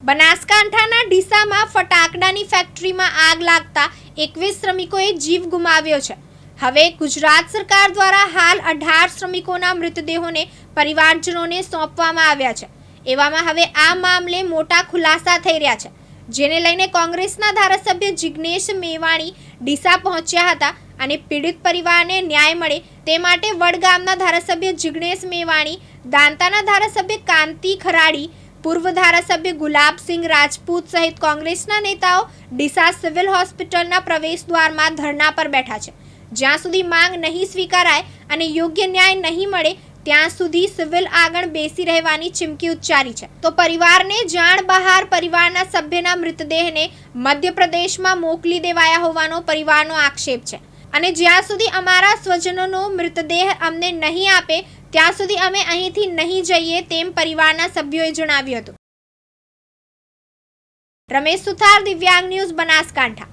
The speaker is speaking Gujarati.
બનાસકાંઠાના ડીસામાં ફટાકડાની ફેક્ટરીમાં આગ લાગતા એકવીસ શ્રમિકોએ જીવ ગુમાવ્યો છે. હવે ગુજરાત સરકાર દ્વારા હાલ અઢાર શ્રમિકોના મૃતદેહોને પરિવારજનોને સોંપવામાં આવ્યા છે. એવામાં હવે આ મામલે મોટા ખુલાસા થઈ રહ્યા છે. જેને લઈને કોંગ્રેસના ધારાસભ્ય જિગ્નેશ મેવાણી ડીસા પહોંચ્યા હતા અને પીડિત પરિવારને ન્યાય મળે તે માટે વડગામના ધારાસભ્ય જિગ્નેશ મેવાણી, દાંતાના ધારાસભ્ય કાંતિ ખરાડી પૂર્વ ધારાસભ્ય ગુલાબસિંહ રાજપૂત સહિત કોંગ્રેસના નેતાઓ ડીસા સિવિલ હોસ્પિટલના પ્રવેશ દ્વારમાં ધરણા પર બેઠા છે. જ્યાં સુધી માંગ નહીં સ્વીકારાય અને યોગ્ય ન્યાય નહીં મળે, ત્યાં સુધી સિવિલ આગળ બેસી રહેવાની ચીમકી ઉચ્ચારી છે. તો પરિવારને જાણ બહાર પરિવારના સભ્યના મૃતદેહને મધ્યપ્રદેશમાં મોકલી દેવાયા હોવાનો પરિવારનો આક્ષેપ છે. અને જ્યાં સુધી અમારા સ્વજનોનો મૃતદેહ અમને નહીં આપે ત્યાં સુધી અમે અહીંથી નહીં જઈએ તેમ પરિવારના સભ્યોએ જણાવ્યું હતું. રમેશ સુથાર, દિવ્યાંગ ન્યૂઝ, બનાસકાંઠા.